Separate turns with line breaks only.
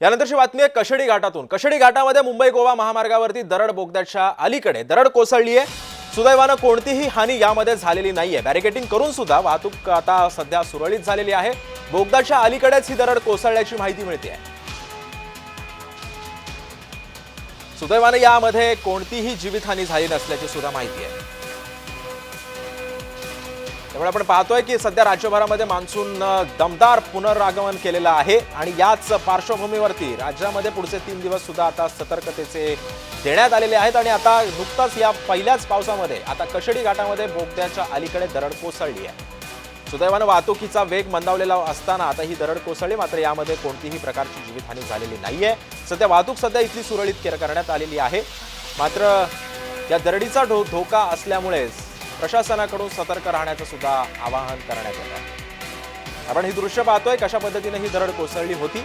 यानंतरची बातमी आहे कशेडी घाटातून. कशेडी घाटामध्ये मुंबई गोवा महामार्गावरती दरड बोगद्याच्या अलीकडे दरड कोसळली आहे. सुदैवानं कोणतीही हानी यामध्ये झालेली नाहीये. बॅरिकेटिंग करून सुद्धा वाहतूक आता सध्या सुरळीत झालेली आहे. बोगद्याच्या अलीकडेच ही दरड कोसळल्याची माहिती मिळते आहे सुदैवानं यामध्ये कोणतीही जीवितहानी झाली नसल्याची सुद्धा माहिती आहे. त्यामुळे आपण पाहतोय की सध्या राज्यभरामध्ये मान्सून दमदार पुनरागमन केलेलं आहे आणि याच पार्श्वभूमीवरती राज्यामध्ये पुढचे तीन दिवस सुद्धा आता सतर्कतेचे देण्यात आलेले आहेत आणि आता नुकताच या पहिल्याच पावसामध्ये आता कशेडी घाटामध्ये बोगद्याच्या अलीकडे दरड कोसळली आहे. सुदैवानं वाहतुकीचा वेग मंदावलेला असताना आता ही दरड कोसळली मात्र यामध्ये कोणतीही प्रकारची जीवितहानी झालेली नाहीये. सध्या वाहतूक सध्या इथली सुरळीत करण्यात आलेली आहे. मात्र या दरडीचा धोका असल्यामुळेच प्रशासनाकडून सतर्क राहण्याचं सुद्धा आवाहन करण्यात आलं आपण ही दृश्य पाहतोय कशा पद्धतीने ही दरड कोसळली होती.